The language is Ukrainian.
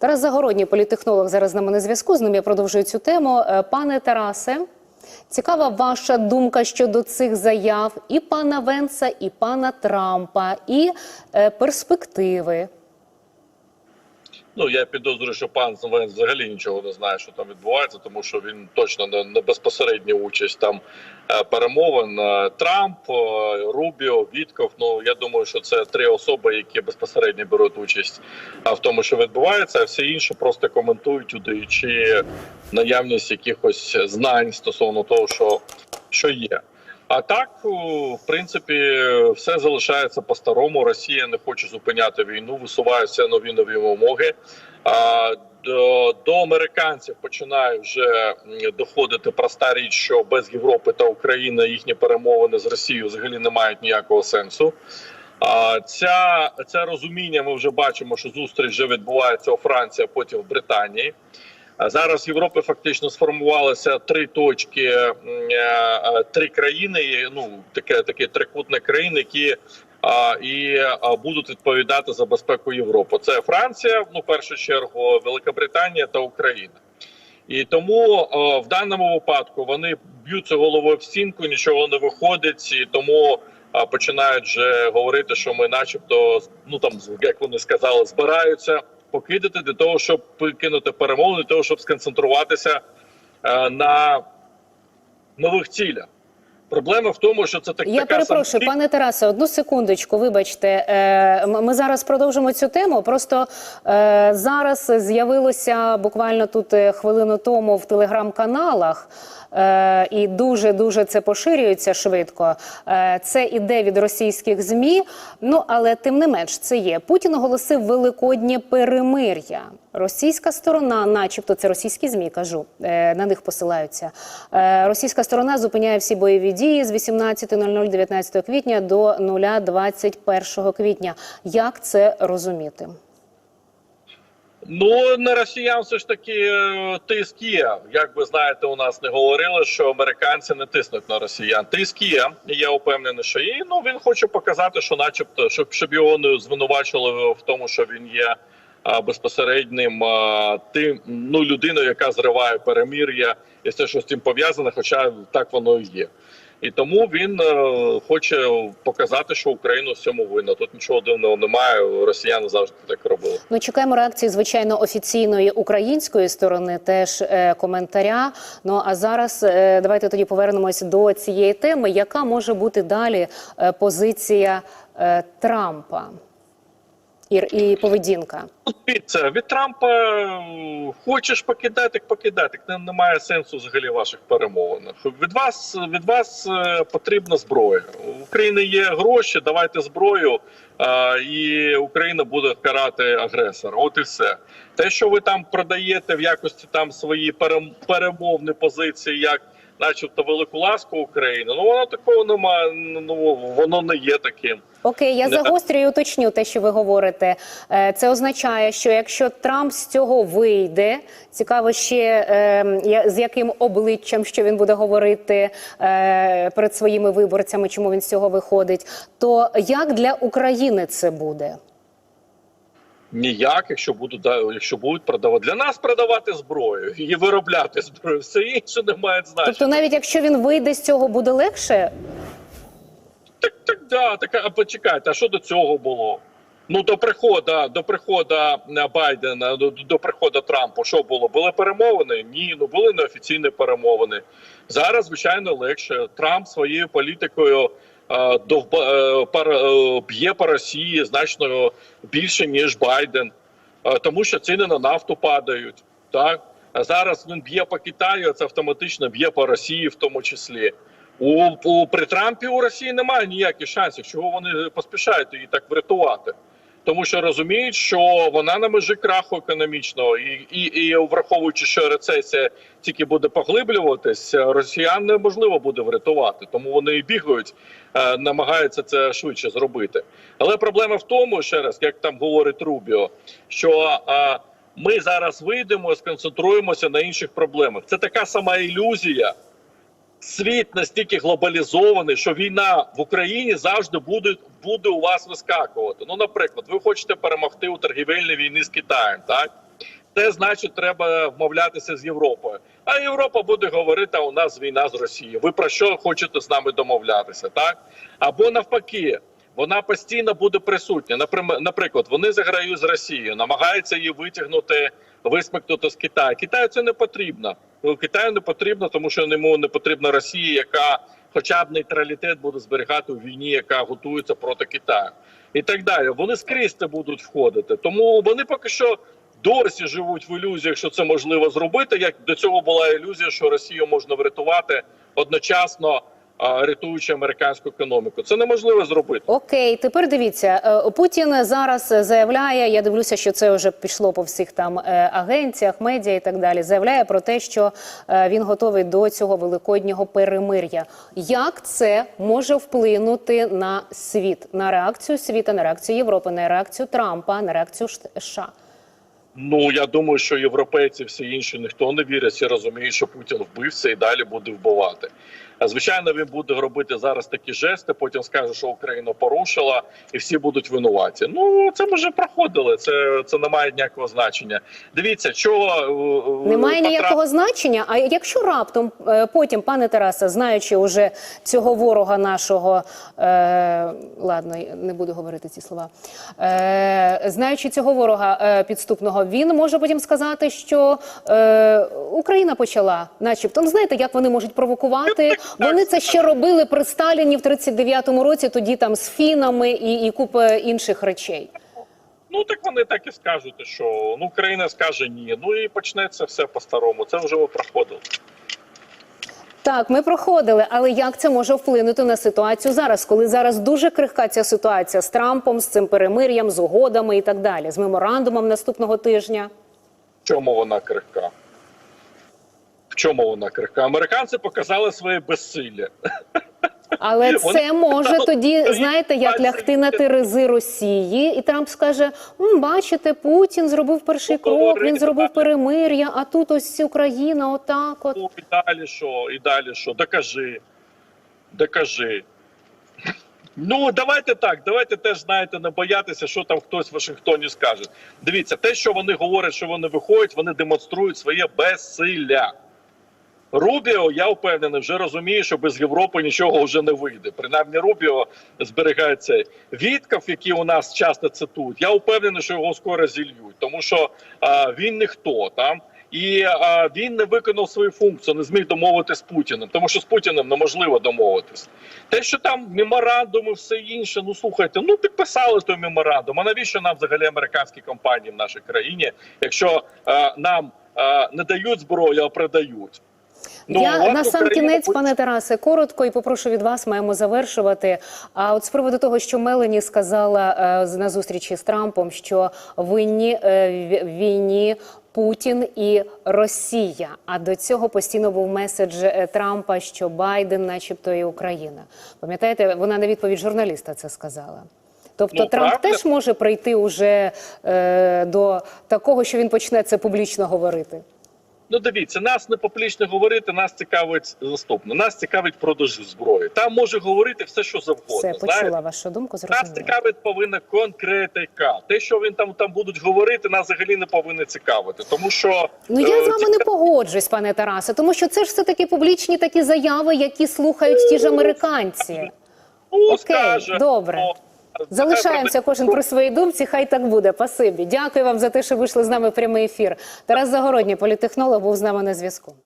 Тарас Загородній, політехнолог, зараз з нами на зв'язку. З ним я продовжую цю тему. Е, Пане Тарасе, цікава ваша думка щодо цих заяв і пана Венса, і пана Трампа, і е, перспективи. Ну я підозрюю, що пан Венс взагалі нічого не знає, що там відбувається, тому що він точно не, не безпосередню участь там е, перемовин. Е, Трамп, е, Рубіо, Вітков. Ну я думаю, що це три особи, які безпосередньо беруть участь в тому, що відбувається, а всі інші просто коментують, удаючи наявність якихось знань стосовно того, що, що є. А так, в принципі, все залишається по-старому. Росія не хоче зупиняти війну, висуваються нові нові вимоги. А до, до американців починає вже доходити проста річ, що без Європи та України їхні перемовини з Росією взагалі не мають ніякого сенсу. А ця це розуміння ми вже бачимо, що зустріч вже відбувається у Франції, а потім в Британії. Зараз в Європі фактично сформувалися три точки, е, е, три країни. Ну таке таке трикутне країни, які і будуть відповідати за безпеку Європи. Це Франція, ну в першу чергу, Велика та Україна. І тому в даному випадку вони б'ються головою в стінку, нічого не виходить, і тому починають вже говорити, що ми, начебто, ну там як вони сказали, збираються покидати для того, щоб кинути перемовини, для того, щоб сконцентруватися е, на нових цілях. Проблема в тому, що це так Я така перепрошую, самостійна- пане Тарасе, одну секундочку. Вибачте, Е, ми зараз продовжимо цю тему. Просто е, зараз з'явилося буквально тут е, хвилину тому в телеграм-каналах. І дуже дуже це поширюється швидко. Це іде від російських змі. Ну але тим не менш, це є. Путін оголосив великоднє перемир'я. Російська сторона, начебто, це російські змі, кажу, е, на них посилаються. Е, російська сторона зупиняє всі бойові дії з 18.00 19 квітня до 0 21 квітня. Як це розуміти? Ну на росіян все ж таки е, тиск є. Як ви знаєте, у нас не говорили, що американці не тиснуть на росіян. Тиск є. Я впевнений, що є. Ну він хоче показати, що, начебто, щоб щоб його не звинувачували в тому, що він є безпосереднім тим ну людиною, яка зриває перемір'я, і все, що з цим пов'язане, хоча так воно і є. І тому він е, хоче показати, що Україна в цьому винна. Тут нічого дивного немає. Росіяни завжди так робили. Ми чекаємо реакції, звичайно, офіційної української сторони, теж е, коментаря. Ну а зараз е, давайте тоді повернемось до цієї теми. Яка може бути далі е, позиція е, Трампа і, і поведінка? Дивіться, від Трампа хочеш покидати, не- немає сенсу взагалі ваших перемовинах. Від вас від вас е, потрібна зброя. У України є гроші, давайте зброю, е, і Україна буде карати агресора. От і все. Те, що ви там продаєте в якості там свої перем- перемовні позиції, як начебто велику ласку України, ну воно такого немає. Ну воно не є таким. Окей, я загострюю і уточню те, що ви говорите. Е, Це означає, що якщо Трамп з цього вийде, цікаво ще е, з яким обличчям що він буде говорити е, перед своїми виборцями, чому він з цього виходить. То як для України це буде? Ніяк, якщо будуть якщо будуть продавати для нас продавати зброю і виробляти зброю, все інше не має значення. Тобто, навіть якщо він вийде з цього, буде легше. Так, так, да, так, а почекайте, а що до цього було? Ну до приходу до приходу е, Байдена, до, до приходу Трампа, що було? Були перемовини? Ні, ну були неофіційні перемовини. Зараз, звичайно, легше. Трамп своєю політикою е, е, е, б'є по Росії значно більше ніж Байден, тому що ціни на нафту падають. Так а зараз він б'є по Китаю, це автоматично б'є по Росії, в тому числі. У, у при Трампі у Росії немає ніяких шансів, чого вони поспішають її так врятувати. Тому що розуміють, що вона на межі краху економічного, і, і, і враховуючи, що рецесія тільки буде поглиблюватись, росіян неможливо буде врятувати, тому вони і бігають, е, намагаються це швидше зробити. Але проблема в тому, ще раз, як там говорить Рубіо, що е, ми зараз вийдемо, сконцентруємося на інших проблемах. Це така сама ілюзія. Світ настільки глобалізований, що війна в Україні завжди буде буде у вас вискакувати. Ну, наприклад, ви хочете перемогти у торгівельній війні з Китаєм, так це значить, треба вмовлятися з Європою. А Європа буде говорити: а у нас війна з Росією. Ви про що хочете з нами домовлятися? Так або навпаки. Вона постійно буде присутня. Наприклад, вони заграють з Росією, намагаються її витягнути, висмикнути з Китаю. Китаю це не потрібно. Ну, Китаю не потрібно, тому що йому не потрібна Росія, яка хоча б нейтралітет буде зберігати у війні, яка готується проти Китаю, і так далі. Вони скрізь це будуть входити. Тому вони поки що досі живуть в ілюзіях, що це можливо зробити. Як до цього була ілюзія, що Росію можна врятувати одночасно. Рятуючи американську економіку, це неможливо зробити. Окей, тепер дивіться, е, Путін зараз заявляє. Я дивлюся, що це вже пішло по всіх там е, агенціях, медіа і так далі. Заявляє про те, що е, він готовий до цього великоднього перемир'я. Як це може вплинути на світ, на реакцію світа, на реакцію Європи, на реакцію Трампа, на реакцію США? Ну я думаю, що європейці всі інші ніхто не вірить, всі розуміють, що Путін вбився і далі буде вбивати. Звичайно, він буде робити зараз такі жести. Потім скаже, що Україна порушила, і всі будуть винуваті. Ну це ми вже проходили. Це це не має ніякого значення. Дивіться, чого е, Немає потрап- ніякого значення. А якщо раптом е, потім, пане Тарасе, знаючи уже цього ворога нашого, е, ладно, не буду говорити ці слова, е, знаючи цього ворога е, підступного, він може потім сказати, що е, Україна почала, начебто, ну знаєте, як вони можуть провокувати. Вони це ще робили при Сталіні в 39-му році, тоді там з фінами і, і купа інших речей. Ну так вони так і скажуть, що ну Україна скаже ні. Ну і почнеться все по-старому. Це вже ми проходили. Так, ми проходили, але як це може вплинути на ситуацію зараз, коли зараз дуже крихка ця ситуація з Трампом, з цим перемир'ям, з угодами і так далі, з меморандумом наступного тижня? Чому вона крихка? Чому вона крихка? Американці показали своє безсилля. Але це може тоді, знаєте, як лягти на терези Росії, і Трамп скаже: «М, бачите, Путін зробив перший крок, він зробив перемир'я, а тут ось Україна, отак от. Ну, і далі що? І далі що? Докажи. Докажи. Ну, давайте так. Давайте теж знаєте, не боятися, що там хтось в Вашингтоні скаже. Дивіться, те, що вони говорять, що вони виходять, вони демонструють своє безсилля. Рубіо, я впевнений, вже розуміє, що без Європи нічого вже не вийде. Принаймні, Рубіо зберігає цей Вітков, який у нас часто цитують. Я впевнений, що його скоро зільють, тому що а, він ніхто там. І а, він не виконав свою функцію, не зміг домовитися з Путіним, тому що з Путіним неможливо домовитись. Те, що там меморандуми, все інше. Ну слухайте, ну підписали той меморандум. А навіщо нам взагалі американські компанії в нашій країні, якщо а, нам а, не дають зброю, а продають? Ну, Я на сам кінець, буде- пане Тарасе, коротко і попрошу від вас, маємо завершувати. А от з приводу того, що Мелані сказала е, на зустрічі з Трампом, що винні е, війні. Путін і Росія. А до цього постійно був меседж е, Трампа, що Байден, начебто, і Україна. Пам'ятаєте, вона на відповідь журналіста це сказала. Тобто Ну, Трамп правда. теж може прийти уже е, до такого, що він почне це публічно говорити. Ну, дивіться, нас не публічно говорити, нас цікавить наступне. Нас цікавить продаж зброї. Там може говорити все, що завгодно. Все, знаєте? почула вашу думку, Нас цікавить повинна конкретика. Те, що він там там будуть говорити, нас взагалі не повинно цікавити. Тому що Ну я е, з вами не погоджуюсь, пане Тарасе, тому що це ж все таки публічні такі заяви, які слухають ті ж американці. ну, окей, скаже, добре. ну, Залишаємося кожен при своїй думці. Хай так буде. Пасибі. Дякую вам за те, що вийшли з нами в прямий ефір. Тарас Загородній, політехнолог, був з нами на зв'язку.